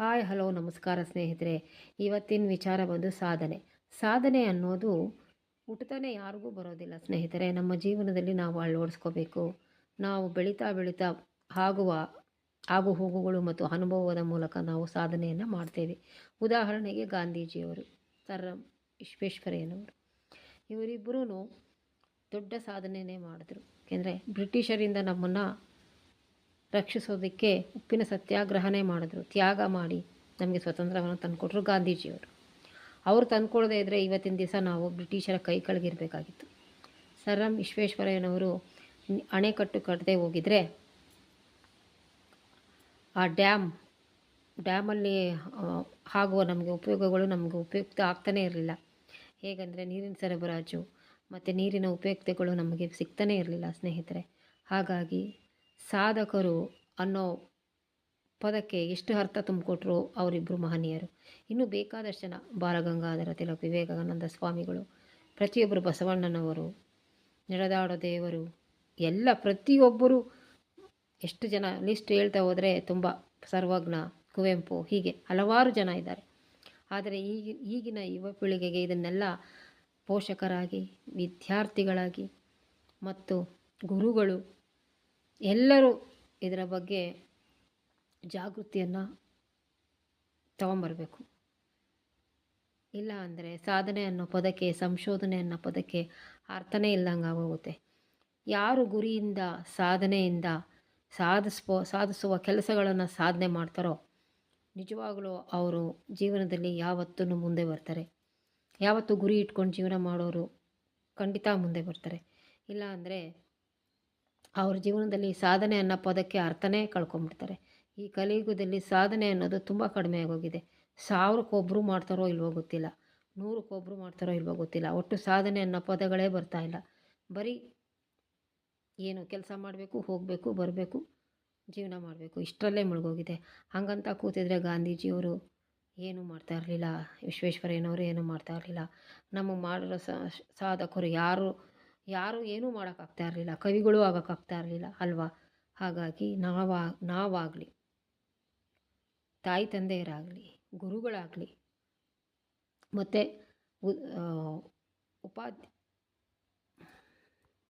Hi, hello, ನಮಸ್ಕಾರ ಸ್ನೇಹಿತರೆ. ಇವತ್ತಿನ ವಿಚಾರ ಬಂದು ಸಾಧನೆ. ಸಾಧನೆ ಅನ್ನೋದು ಹುಟ್ಟುತ್ತಾನೆ ಯಾರಿಗೂ ಬರೋದಿಲ್ಲ ಸ್ನೇಹಿತರೆ. ನಮ್ಮ ಜೀವನದಲ್ಲಿ ನಾವು ಅಳವಡಿಸ್ಕೋಬೇಕು ನಾವು ಬೆಳೀತಾ ಬೆಳೀತಾ ಆಗುವ, ಆಗು ಹೋಗುಗಳು ಮತ್ತು ಅನುಭವದ ಮೂಲಕ ನಾವು ಸಾಧನೆಯನ್ನು ಮಾಡ್ತೇವೆ. ಉದಾಹರಣೆಗೆ ಗಾಂಧೀಜಿಯವರು, ಸರ್ ವಿಶ್ವೇಶ್ವರಯ್ಯನವರು. ಇವರಿಬ್ಬರೂ ದೊಡ್ಡ ಸಾಧನೆಯೇ ಮಾಡಿದ್ರು. ಏಕೆಂದರೆ ಬ್ರಿಟಿಷರಿಂದ ನಮ್ಮನ್ನು ರಕ್ಷಿಸೋದಕ್ಕೆ ಉಪ್ಪಿನ ಸತ್ಯಾಗ್ರಹನೇ ಮಾಡಿದ್ರು. ತ್ಯಾಗ ಮಾಡಿ ನಮಗೆ ಸ್ವತಂತ್ರವನ್ನು ತಂದುಕೊಟ್ರು ಗಾಂಧೀಜಿಯವರು. ಅವರು ತಂದುಕೊಡದೇ ಇದ್ದರೆ ಇವತ್ತಿನ ದಿವಸ ನಾವು ಬ್ರಿಟಿಷರ ಕೈ ಕೆಳಗಿರಬೇಕಾಗಿತ್ತು. ಸರ್ ಎಂ ವಿಶ್ವೇಶ್ವರಯ್ಯನವರು ಅಣೆಕಟ್ಟು ಕಟ್ಟದೆ ಹೋಗಿದ್ರೆ ಆ ಡ್ಯಾಮ್, ಡ್ಯಾಮಲ್ಲಿ ಆಗುವ ನಮಗೆ ಉಪಯೋಗಗಳು ನಮಗೆ ಉಪಯುಕ್ತ ಆಗ್ತಾನೇ ಇರಲಿಲ್ಲ. ಹೇಗೆಂದರೆ ನೀರಿನ ಸರಬರಾಜು ಮತ್ತು ನೀರಿನ ಉಪಯುಕ್ತಗಳು ನಮಗೆ ಸಿಗ್ತಾನೇ ಇರಲಿಲ್ಲ ಸ್ನೇಹಿತರೆ. ಹಾಗಾಗಿ ಸಾಧಕರು ಅನ್ನೋ ಪದಕ್ಕೆ ಎಷ್ಟು ಅರ್ಥ ತುಂಬಿಕೊಟ್ರು ಅವರಿಬ್ಬರು ಮಹನೀಯರು. ಇನ್ನೂ ಬೇಕಾದಷ್ಟು ಜನ ಬಾಲಗಂಗಾಧರ ತಿಲಕ್ ವಿವೇಕಾನಂದ ಸ್ವಾಮಿಗಳು, ಪ್ರತಿಯೊಬ್ಬರು ಬಸವಣ್ಣನವರು ನಡೆದಾಡೋ ದೇವರು, ಎಲ್ಲ ಪ್ರತಿಯೊಬ್ಬರು ಎಷ್ಟು ಜನ ಲಿಸ್ಟ್ ಹೇಳ್ತಾ ಹೋದರೆ ತುಂಬ ಸರ್ವಜ್ಞ, ಕುವೆಂಪು, ಹೀಗೆ ಹಲವಾರು ಜನ ಇದ್ದಾರೆ. ಆದರೆ ಈಗ ಈಗಿನ ಯುವ ಪೀಳಿಗೆಗೆ ಇದನ್ನೆಲ್ಲ ಪೋಷಕರಾಗಿ, ವಿದ್ಯಾರ್ಥಿಗಳಾಗಿ ಮತ್ತು ಗುರುಗಳು ಎಲ್ಲರೂ ಇದರ ಬಗ್ಗೆ ಜಾಗೃತಿಯನ್ನು ತಗೊಂಬರಬೇಕು. ಇಲ್ಲ ಅಂದರೆ ಸಾಧನೆ ಅನ್ನೋ ಪದಕ್ಕೆ, ಸಂಶೋಧನೆ ಅನ್ನೋ ಪದಕ್ಕೆ ಅರ್ಥನೇ ಇಲ್ಲಂಗೆ ಆಗೋಗುತ್ತೆ. ಯಾರು ಗುರಿಯಿಂದ, ಸಾಧನೆಯಿಂದ ಸಾಧಿಸ್ಬೋ, ಸಾಧಿಸುವ ಕೆಲಸಗಳನ್ನು ಸಾಧನೆ ಮಾಡ್ತಾರೋ ನಿಜವಾಗಲೂ ಅವರು ಜೀವನದಲ್ಲಿ ಯಾವತ್ತೂ ಮುಂದೆ ಬರ್ತಾರೆ. ಯಾವತ್ತೂ ಗುರಿ ಇಟ್ಕೊಂಡು ಜೀವನ ಮಾಡೋರು ಖಂಡಿತ ಮುಂದೆ ಬರ್ತಾರೆ. ಇಲ್ಲ ಅಂದರೆ ಅವ್ರ ಜೀವನದಲ್ಲಿ ಸಾಧನೆ ಅನ್ನೋ ಪದಕ್ಕೆ ಅರ್ಥನೇ ಕಳ್ಕೊಂಡ್ಬಿಡ್ತಾರೆ ಈ ಕಲಿಯುಗದಲ್ಲಿ ಸಾಧನೆ ಅನ್ನೋದು ತುಂಬ ಕಡಿಮೆ ಆಗೋಗಿದೆ. ಸಾವಿರಕ್ಕೊಬ್ಬರು ಮಾಡ್ತಾರೋ ಇಲ್ವೋ ಗೊತ್ತಿಲ್ಲ. ನೂರಕ್ಕೊಬ್ಬರು ಮಾಡ್ತಾರೋ ಇಲ್ವೋ ಗೊತ್ತಿಲ್ಲ. ಒಟ್ಟು ಸಾಧನೆ ಅನ್ನೋ ಪದಗಳೇ ಬರ್ತಾ ಇಲ್ಲ. ಬರೀ ಏನು ಕೆಲಸ ಮಾಡಬೇಕು, ಹೋಗಬೇಕು, ಬರಬೇಕು, ಜೀವನ ಮಾಡಬೇಕು. ಇಷ್ಟರಲ್ಲೇ ಮುಳುಗೋಗಿದೆ. ಹಾಗಂತ ಕೂತಿದ್ರೆ ಗಾಂಧೀಜಿಯವರು ಏನೂ ಮಾಡ್ತಾ ಇರಲಿಲ್ಲ? ವಿಶ್ವೇಶ್ವರಯ್ಯನವರು ಏನೂ ಮಾಡ್ತಾ ಇರಲಿಲ್ಲ? ನಮಗೆ ಮಾಡಿರೋ ಸಾಧಕರು ಯಾರು ಯಾರು ಏನೂ ಮಾಡೋಕ್ಕಾಗ್ತಾ ಇರಲಿಲ್ಲ, ಕವಿಗಳು ಆಗೋಕ್ಕಾಗ್ತಾ ಇರಲಿಲ್ಲ ಅಲ್ವಾ? ಹಾಗಾಗಿ ನಾವ, ನಾವಾಗಲಿ, ತಾಯಿ ತಂದೆಯರಾಗಲಿ, ಗುರುಗಳಾಗಲಿ, ಮತ್ತು ಉಪಾಧ್ಯ